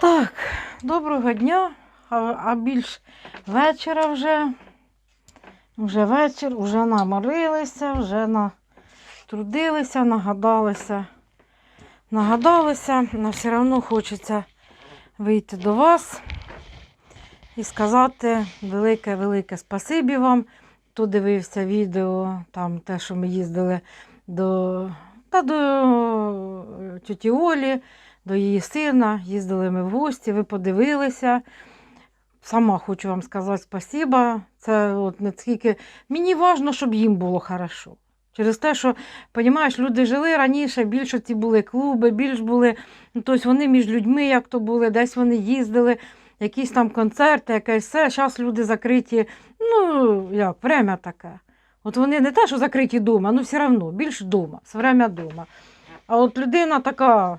Так, доброго дня, а, а більш вечора вже. Вже вечір, вже наморилися, вже натрудилися, нагадалися. Нагадалися, але все одно хочеться вийти до вас і сказати велике-велике спасибі вам, хто дивився відео, там те, що ми їздили до, та до тіті Олі, до її сина. Їздили ми в гості, ви подивилися. Сама хочу вам сказати спасіба. Це от не скільки. Мені важливо, щоб їм було хорошо. Через те, що, розумієш, люди жили раніше, більше ці були клуби, більш були, ну, тобто вони між людьми, як то були, десь вони їздили, якісь там концерти, якесь все. Зараз люди закриті, ну, як, время таке. От вони не те, що закриті вдома, ну все одно, більш вдома, все время вдома. А от людина така,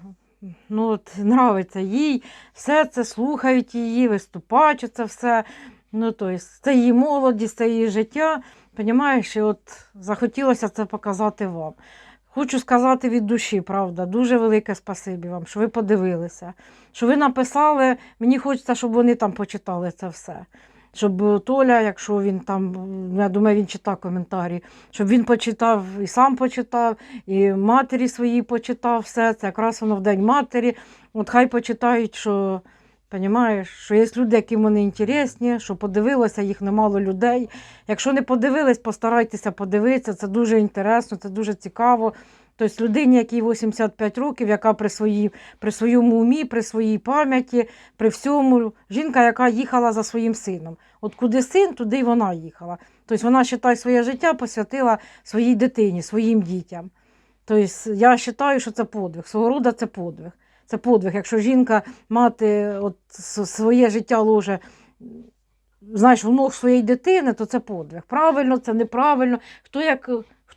ну от нравиться їй, все це слухають її, виступають це все. Ну, тобто, це її молодість, це її життя. Понімаєш, і от захотілося це показати вам. Хочу сказати від душі, правда, дуже велике спасибі вам, що ви подивилися, що ви написали. Мені хочеться, щоб вони там почитали це все. Щоб Толя, якщо він там, я думаю, він читав коментарі, щоб він почитав і сам почитав, і матері своїй почитав все. Це якраз воно в День матері. От хай почитають, що Понімаєш, що є люди, яким вони інтересні, що подивилося, їх немало людей. Якщо не подивились, постарайтеся подивитися, це дуже інтересно, це дуже цікаво. Тобто людині, якій 85 років, яка при, своїй, при своєму умі, при своїй пам'яті, при всьому, жінка, яка їхала за своїм сином. От куди син, туди й вона їхала. Тобто вона вважає, своє життя посвятила своїй дитині, своїм дітям. Тобто я вважаю, що це подвиг. Свого роду це подвиг. Це подвиг. Якщо жінка мати от своє життя ложе, знаєш, в ног своєї дитини, то це подвиг. Правильно, це неправильно. Хто як,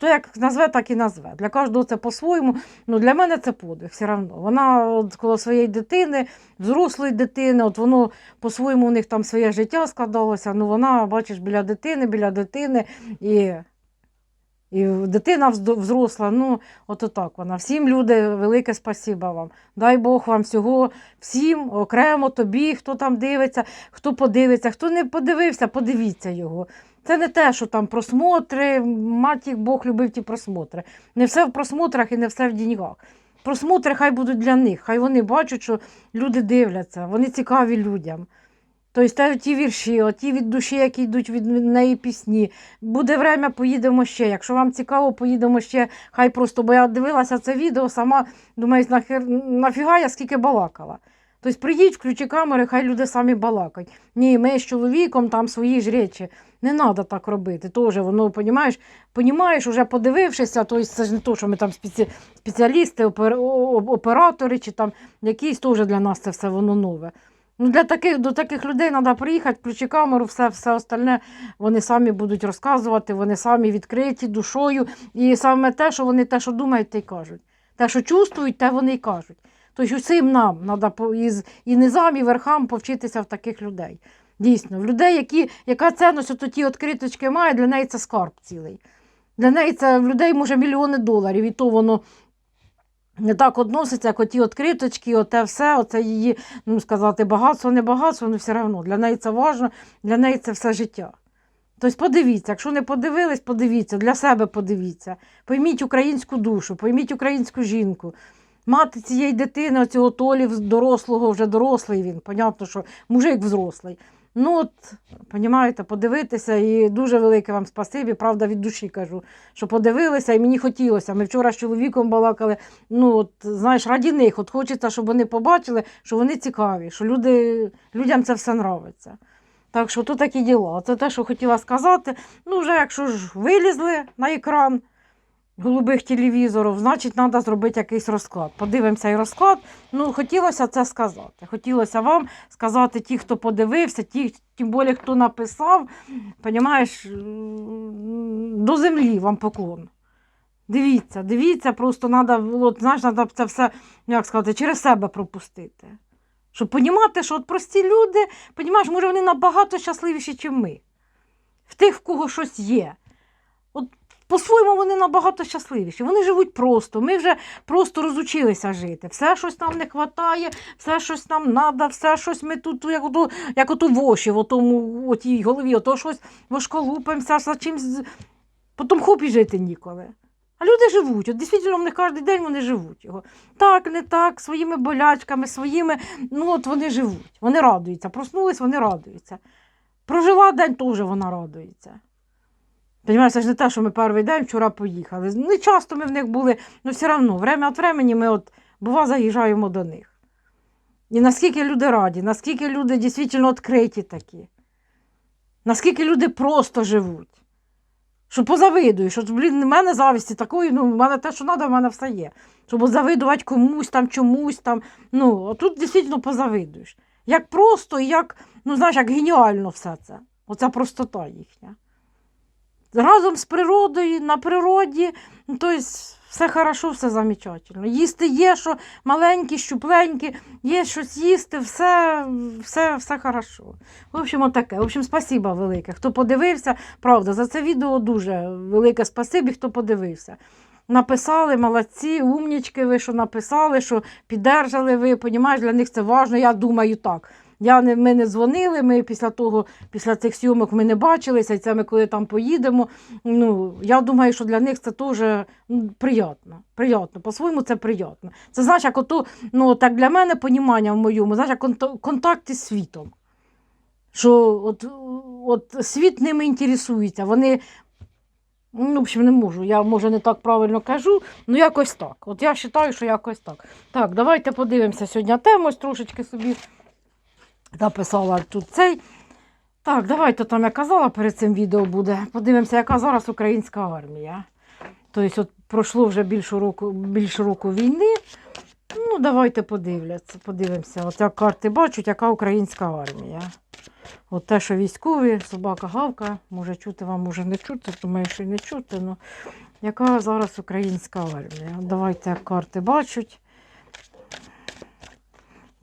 хто як назве, так і назве. Для кожного це по-своєму. Ну, для мене це подвиг все одно. Вона от, коло своєї дитини, взрослої дитини, от воно по-своєму у них там своє життя складалося. Ну вона, бачиш, біля дитини, біля дитини і. І дитина взросла, ну, от отак вона. Всім люди, велике спасіба вам. Дай Бог вам всього, всім, окремо тобі, хто там дивиться, хто подивиться, хто не подивився, подивіться його. Це не те, що там просмотри, мать їх Бог любив ті просмотри. Не все в просмотрах і не все в деньгах. Просмотри хай будуть для них, хай вони бачать, що люди дивляться, вони цікаві людям. Тобто ті вірші, ті від душі, які йдуть від неї пісні. Буде время, поїдемо ще. Якщо вам цікаво, поїдемо ще. Хай просто, бо я дивилася це відео, сама думаю, нафіга я скільки балакала. Тобто приїдь, включи камери, хай люди самі балакають. Ні, ми з чоловіком там свої ж речі. Не треба так робити. Тоже воно, понімаєш, понімаєш, уже подивившися, тобто це ж не то, що ми там спеці... спеціалісти, опер... оператори чи там якісь теж для нас це все воно нове. Ну, для таких, до таких людей треба приїхати, включи камеру, все, все остальне вони самі будуть розказувати, вони самі відкриті душою. І саме те, що вони те, що думають, те й кажуть. Те, що чувствують, те вони й кажуть. Тобто усім нам треба і низам, і верхам повчитися в таких людей. Дійсно, в людей, які, яка цінність от ті відкриточки має, для неї це скарб цілий. Для неї це в людей може мільйони доларів, і то воно не так відноситься, як оті відкриточки, оте все, оце її, ну сказати, багатство, не багатство, ну все одно. Для неї це важливо, для неї це все життя. Тобто подивіться, якщо не подивились, подивіться, для себе подивіться. Пойміть українську душу, пойміть українську жінку. Мати цієї дитини, оцього Толі дорослого, вже дорослий він, понятно, що мужик взрослий. Ну, от, понімаєте, подивитися, і дуже велике вам спасибі, правда, від душі кажу, що подивилися, і мені хотілося. Ми вчора з чоловіком балакали. Ну, от, знаєш, раді них, от хочеться, щоб вони побачили, що вони цікаві, що люди, людям це все нравиться. Так що тут такі діла. Це те, що хотіла сказати. Ну, вже якщо ж вилізли на екран голубих телевізорів, значить, треба зробити якийсь розклад. Подивимося і розклад. Ну, хотілося це сказати. Хотілося вам сказати, ті, хто подивився, ті, тим більше, хто написав, понімаєш, до землі вам поклон. Дивіться, дивіться, просто треба, це все, як сказати, через себе пропустити. Щоб понімати, що от прості люди, понімаєш, може, вони набагато щасливіші, ніж ми. В тих, в кого щось є. По-своєму вони набагато щасливіші. Вони живуть просто. Ми вже просто розучилися жити. Все щось нам не вистачає, все щось нам треба, все щось ми тут, як ото, як ото воші, в отому, отій голові, ото щось вошколупимося, за чимсь. Потім хоп і жити ніколи. А люди живуть, от дійсно в них кожен день вони живуть його. Так, не так, своїми болячками, своїми, ну от вони живуть, вони радуються. Проснулись, вони радуються. Прожила день, теж вона радується. Понімаєш, це ж не те, що ми перший день вчора поїхали. Не часто ми в них були, але все одно, время від времени ми от, бува, заїжджаємо до них. І наскільки люди раді, наскільки люди дійсно відкриті такі, наскільки люди просто живуть. Що позавидуєш, що, блін, в мене завісті такої, ну, в мене те, що треба, в мене все є. Щоб завидувати комусь там, чомусь там. Ну, а тут дійсно позавидуєш. Як просто, і як, ну, знаєш, як геніально все це. Оця простота їхня. Разом з природою, на природі, ну, тобто все хорошо, все замечательно. Їсти є, що маленькі, щупленькі, є щось їсти, все, все, все хорошо. В общем, отаке. В общем, спасіба велике. Хто подивився, правда, за це відео дуже велике спасибі, хто подивився. Написали, молодці, умнічки ви, що написали, що піддержали ви, понімаєш, для них це важливо. Я думаю так. Я не, ми не дзвонили, ми після того, після цих зйомок ми не бачилися, і це ми коли там поїдемо. Ну, я думаю, що для них це теж ну, приємно. Приємно. По-своєму це приємно. Це знаєш, як ото, ну, так для мене понімання в моєму, знаєш, як конта- контакт із світом. Що от, от світ ними інтересується. Вони, ну, в общем, не можу. Я може не так правильно кажу, ну якось так. От я вважаю, що якось так. Так, давайте подивимося сьогодні тему, трошечки собі написала тут цей. Так, давайте там я казала перед цим відео буде. Подивимося, яка зараз українська армія. Тобто, от пройшло вже більше року, більше року війни. Ну, давайте подивляться, подивимося. От як карти бачать, яка українська армія. От те, що військові, собака гавка, може чути вам, може не чути, думаю, що й не чути. Ну, яка зараз українська армія? Давайте як карти бачать.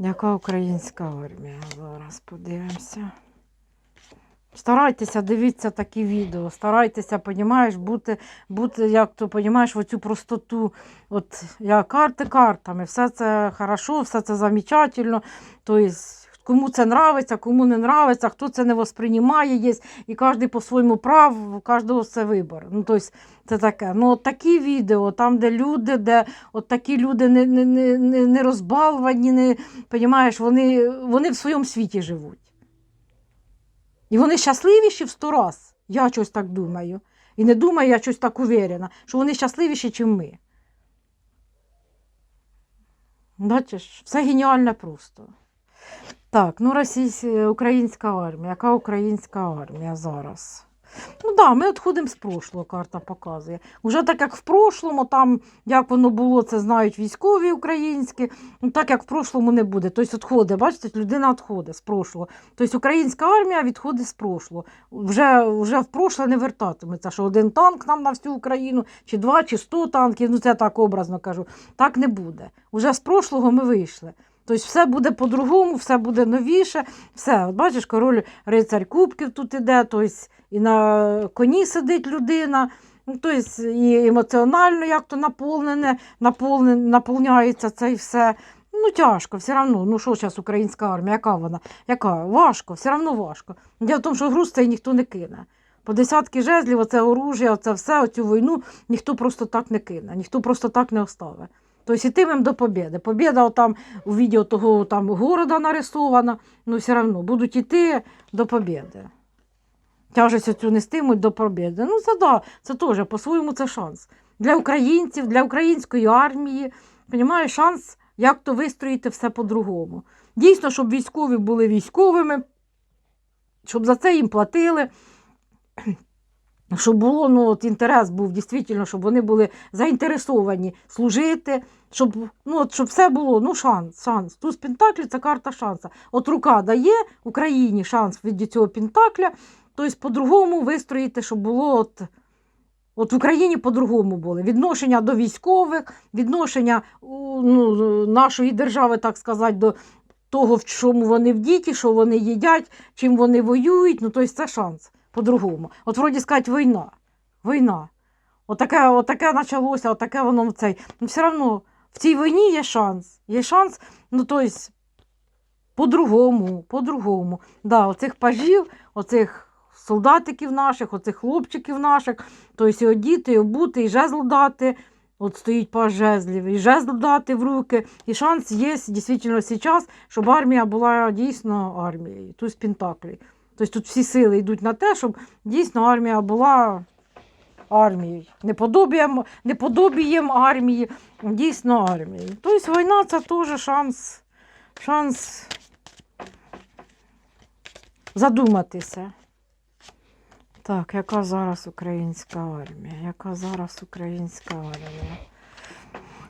Яка українська армія? Зараз подивимося. Старайтеся, дивіться такі відео, старайтеся, понімаєш, бути, бути як то понімаєш, оцю простоту. От я карти картами, все це хорошо, все це замечательно. Тобто, кому це нравиться, кому не нравиться, хто це не восприймає, є, і кожен по своєму праву, у кожного це вибір. Ну, тобто, це таке. Ну, от такі відео, там, де люди, де от такі люди не, не, не, не, розбалувані, не, понімаєш, вони, вони в своєму світі живуть. І вони щасливіші в сто раз. Я щось так думаю. І не думаю, я щось так уверена, що вони щасливіші, ніж ми. Бачиш, все геніально просто. Так, ну російська українська армія. Яка українська армія зараз? Ну да, ми відходимо з прошлого, карта показує. Уже так як в прошлому, там як воно було, це знають військові українські, ну так як в прошлому не буде. Тобто відходить, бачите, людина відходить з прошлого. Тобто українська армія відходить з прошлого. Вже, вже в прошле не вертатиметься, що один танк нам на всю Україну, чи два, чи сто танків, ну це так образно кажу. Так не буде. Уже з прошлого ми вийшли. Тобто все буде по-другому, все буде новіше. Все, бачиш, король рицарь кубків тут іде, тобто і на коні сидить людина. Ну, тобто і емоціонально як то наповнене, наповняється це і все. Ну, тяжко, все одно. Ну, що зараз українська армія, яка вона? Яка? Важко, все одно важко. Діло в тому, що груз цей ніхто не кине. По десятки жезлів, оце оружие, оце все, оцю війну ніхто просто так не кине, ніхто просто так не оставить. Тобто йтимемо до побіди. Побіда там у відео того там города нарисована, ну все одно будуть йти до побіди. Тяжесть цю нестимуть до побіди. Ну, це да, це теж по-своєму це шанс. Для українців, для української армії, понімає, шанс, як то вистроїти все по-другому. Дійсно, щоб військові були військовими, щоб за це їм платили. Щоб було ну, от інтерес був дійсно, щоб вони були заінтересовані служити, щоб, ну, от, щоб все було, ну, шанс, шанс. Туз Пентаклі це карта шанса. От рука дає Україні шанс від цього Пентакля, тобто по-другому вистроїти, щоб було от, от в Україні по-другому було. Відношення до військових, відношення ну, нашої держави, так сказати, до того, в чому вони в діті, що вони їдять, чим вони воюють. Ну, тобто це шанс по-другому. От вроді сказати, війна. Війна. Отаке, отаке почалося, отаке воно цей. Ну, все одно в цій війні є шанс. Є шанс, ну тобто, по-другому, по-другому. Да, оцих пажів, оцих солдатиків наших, оцих хлопчиків наших, тобто і одіти, і обути, і жезл дати. От стоїть паж жезлів, і жезл дати в руки. І шанс є дійсно зараз, щоб армія була дійсно армією. Тут з Пентаклі. Тобто тут всі сили йдуть на те, щоб дійсно армія була армією. Не подобієм, армії, дійсно армією. Тобто війна це теж шанс, шанс задуматися. Так, яка зараз українська армія? Яка зараз українська армія?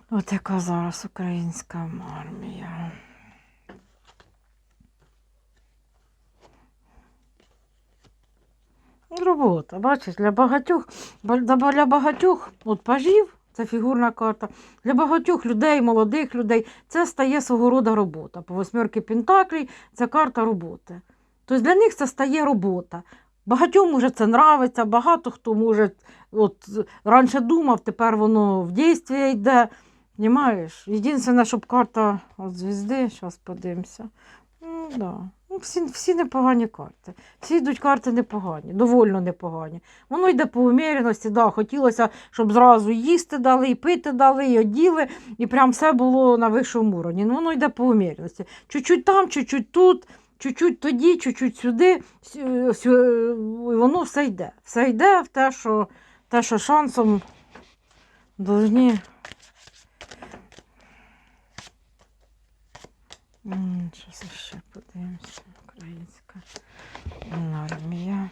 От яка зараз українська армія? Робота, бачиш, для багатьох, для багатьох от пажів, це фігурна карта, для багатьох людей, молодих людей, це стає свого роду робота. По восьмерки Пентаклей це карта роботи. Тобто для них це стає робота. Багатьом може це нравиться, багато хто може от раніше думав, тепер воно в дійстві йде. Єдине, щоб карта от звізди, зараз подивимося. Ну, да. Ну, всі, всі непогані карти. Всі йдуть карти непогані, довольно непогані. Воно йде по уміряності, да, хотілося, щоб зразу їсти дали, і пити дали, і оділи, і прям все було на вищому уровні. Ну, воно йде по уміряності. Чуть-чуть там, чуть-чуть тут, чуть-чуть тоді, чуть-чуть сюди, сю- сю- і воно все йде. Все йде в те, що, те, що шансом должні. Щас ще подивимося. Українська армія.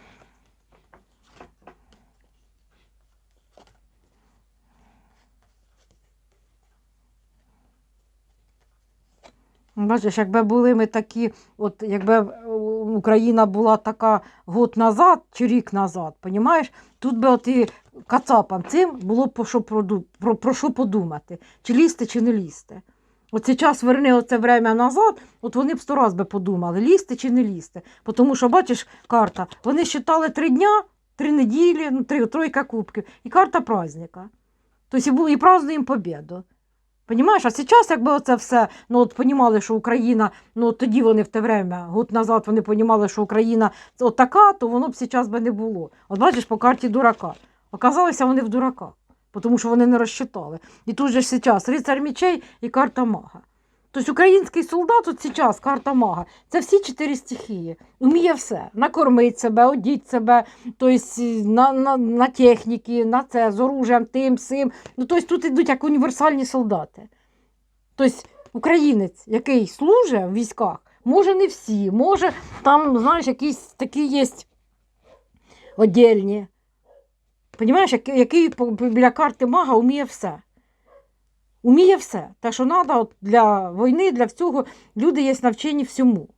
Бачиш, якби були ми такі, от якби е, Україна була така год назад чи рік назад, понімаєш, тут би от і кацапам цим було б про що, про, про що подумати, чи лізти, чи не лізти. От час верни оце время назад, от вони б сто раз би подумали, лізти чи не лізти. Тому що, бачиш, карта, вони считали три дня, три неділі, ну, три, тройка кубків, і карта праздника. Тобто і, празднуємо побіду. Понімаєш, а зараз, якби оце все, ну от понімали, що Україна, ну от тоді вони в те время, год назад вони понімали, що Україна от така, то воно б зараз би не було. От бачиш, по карті дурака. Оказалися вони в дураках, тому що вони не розчитали. І тут же ж зараз рицар мечей і карта мага. Тобто український солдат от зараз, карта мага, це всі чотири стихії. Уміє все. Накормити себе, одіть себе, тобто на, на, на техніки, на це, з оружием, тим, сим. Ну, тобто тут йдуть як універсальні солдати. Тобто українець, який служить в військах, може не всі, може там, знаєш, якісь такі є віддільні. Понімаєш, який, біля карти мага вміє все. Уміє все. Те, що треба для війни, для всього, люди є навчені всьому.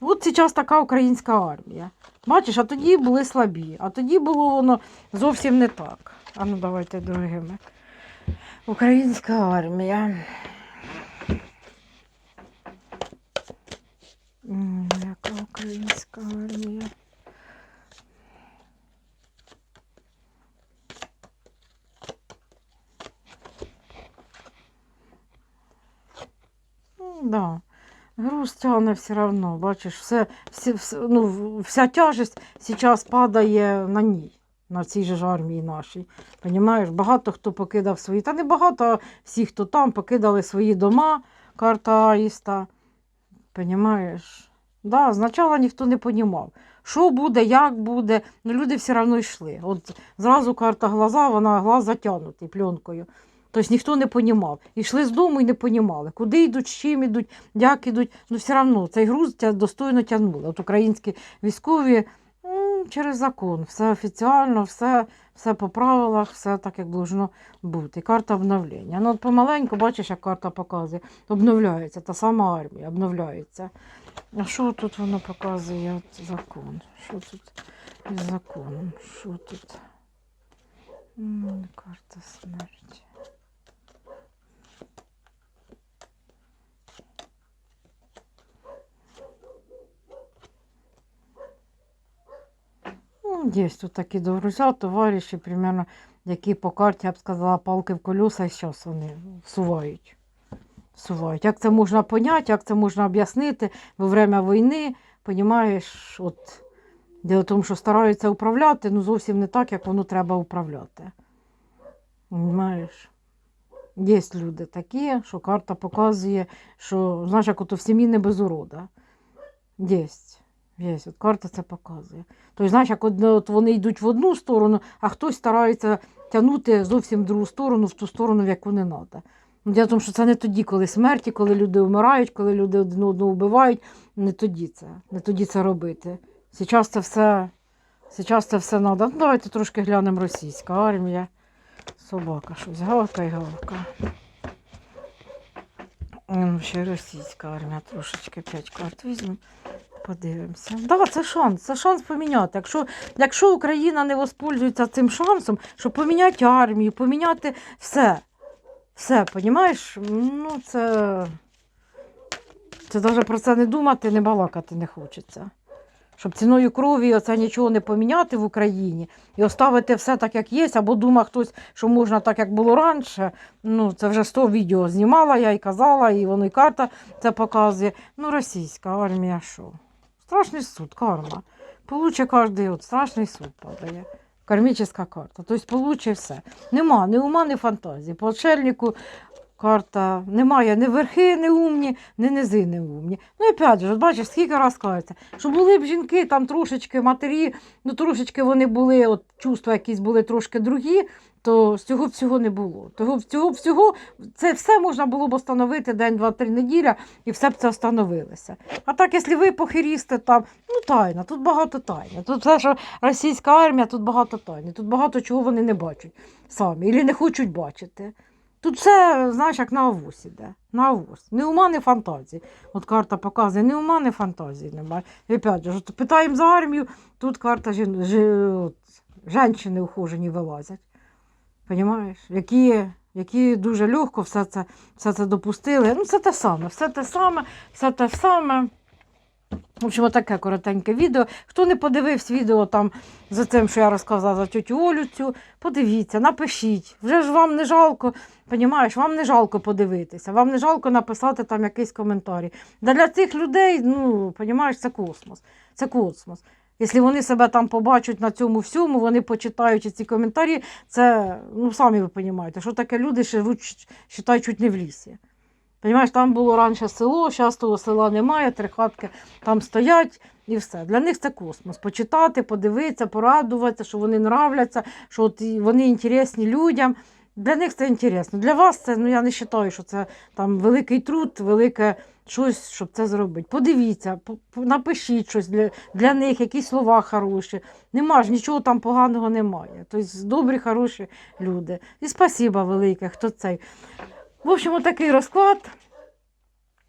От зараз така українська армія. Бачиш, а тоді були слабі, а тоді було воно зовсім не так. А ну давайте другими. Українська армія. Яка українська армія? Да. Груз тягне все одно, бачиш, все, все, ну, вся тяжесть зараз падає на ній, на цій же ж армії нашій. Понімаєш, багато хто покидав свої, та не багато, а всі, хто там, покидали свої дома, карта Аїста. Понімаєш? Да, спочатку ніхто не понімав, що буде, як буде, ну люди все одно йшли. От зразу карта глаза, вона глаз затягнутий пленкою. Тобто ніхто не понімав. Йшли з дому і не понімали, куди йдуть, з чим йдуть, як йдуть. Ну все одно цей груз достойно тягнули. От українські військові через закон, все офіціально, все, все по правилах, все так, як должно бути. Карта обновлення. Ну, от помаленьку, бачиш, як карта показує, обновляється, та сама армія обновляється. А що тут воно показує? От закон. Що тут із законом? Що тут? Карта смерті. Ну, є тут такі друзі, товариші, примерно, які по карті, я б сказала, палки в колеса, і зараз вони всувають. Всувають. Як це можна поняти, як це можна об'яснити во время війни, понімаєш, от Дело в тому, що стараються управляти, ну зовсім не так, як воно треба управляти. Понимаєш? Є люди такі, що карта показує, що, знаєш, як ото в сім'ї не без урода. Є. Є. От карта це показує. Тобто, знаєш, як от, вони йдуть в одну сторону, а хтось старається тягнути зовсім в другу сторону, в ту сторону, в яку не треба. В тому, що це не тоді, коли смерті, коли люди вмирають, коли люди один одного вбивають. Не тоді це, не тоді це робити. Зараз це все, зараз це все треба. Ну, давайте трошки глянемо російська армія. Собака щось, гавка і гавка. Ну, ще російська армія трошечки 5 карт візьмемо. Подивимося. Да, це шанс, це шанс поміняти. Якщо, якщо Україна не воспользується цим шансом, щоб поміняти армію, поміняти все. Все, понімаєш? Ну, це. Це навіть про це не думати, не балакати не хочеться. Щоб ціною крові оце нічого не поміняти в Україні і оставити все так, як є, або думає хтось, що можна так, як було раніше. Ну, це вже 100 відео знімала я і казала, і воно і карта це показує. Ну, російська армія що? Страшний суд, карма. Получи кожен от страшний суд падає. Кармічна карта. Тобто получе все. Нема ні ума, ні фантазії. По отшельнику карта немає ні верхи не умні, ні низи не умні. Ну і опять же, бачиш, скільки раз кажеться, що були б жінки там трошечки матері, ну трошечки вони були, от чувства якісь були трошки другі, то цього всього не було. Того всього всього це все можна було б встановити день, два, три неділя, і все б це встановилося. А так, якщо ви похирісте там, ну тайна, тут багато тайни. Тут все, що російська армія, тут багато тайни, тут багато чого вони не бачать самі, і не хочуть бачити. Тут все, знаєш, як на авось іде. На авось. Ні ума, ні фантазії. От карта показує, ні ума, ні фантазії немає. І опять же, питаємо за армію, тут карта жін... жі... от, жінки ухожені вилазять. Понімаєш? Які, які дуже легко все це, все це допустили. Ну, це те саме, все те саме, все те саме. В общем, таке коротеньке відео. Хто не подивився відео там за тим, що я розказала за тетю Олю цю, подивіться, напишіть. Вже ж вам не жалко, понімаєш, вам не жалко подивитися, вам не жалко написати там якийсь коментарі. Да для цих людей, ну, понімаєш, це космос. Це космос. Якщо вони себе там побачать на цьому всьому, вони почитають ці коментарі, це, ну, самі ви розумієте, що таке люди живуть, вважають, чуть не в лісі. Понимаєш, там було раніше село, зараз того села немає, три хатки там стоять і все. Для них це космос. Почитати, подивитися, порадуватися, що вони нравляться, що от вони інтересні людям. Для них це інтересно. Для вас це, ну я не вважаю, що це там великий труд, велике щось, щоб це зробити. Подивіться, по- по- напишіть щось для, для них, якісь слова хороші. Нема ж нічого там поганого немає. Тобто добрі, хороші люди. І спасіба велике, хто цей. В общем, отакий розклад.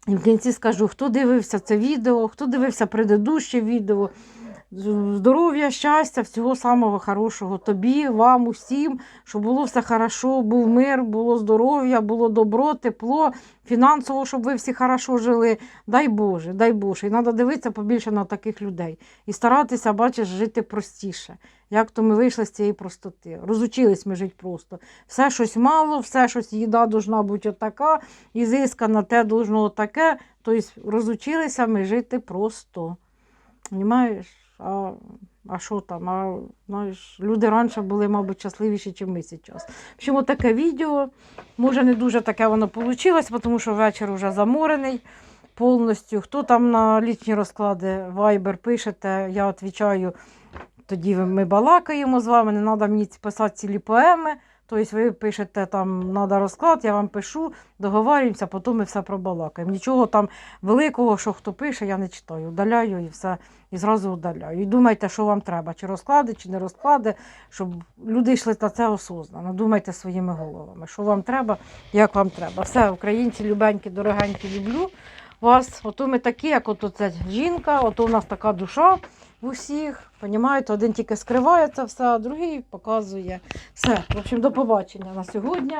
І в кінці скажу, хто дивився це відео, хто дивився предыдуще відео. Здоров'я, щастя, всього самого хорошого тобі, вам, усім, щоб було все хорошо, був мир, було здоров'я, було добро, тепло, фінансово, щоб ви всі хорошо жили. Дай Боже, дай Боже. І треба дивитися побільше на таких людей. І старатися, бачиш, жити простіше. Як то ми вийшли з цієї простоти. Розучились ми жити просто. Все щось мало, все щось їда должна бути отака, ізискана, те должно отаке. Тобто розучилися ми жити просто. Понімаєш? А, а що там? А, знаєш, люди раніше були, мабуть, щасливіші, ніж ми зараз. В общем, таке відео. Може, не дуже таке воно вийшло, тому що вечір вже заморений повністю. Хто там на літні розклади Viber пишете, я відповідаю, тоді ми балакаємо з вами, не треба мені писати цілі поеми. Тобто ви пишете, там треба розклад, я вам пишу, договорюємося, потім ми все пробалакаємо. Нічого там великого, що хто пише, я не читаю. Удаляю і все, і зразу удаляю. І думайте, що вам треба, чи розклади, чи не розклади, щоб люди йшли на це осознано. Думайте своїми головами, що вам треба, як вам треба. Все, українці, любенькі, дорогенькі, люблю вас. Ото ми такі, як ото ця жінка, ото у нас така душа в усіх. Понімаєте, один тільки скриває це все, а другий показує. Все, в общем, до побачення на сьогодні.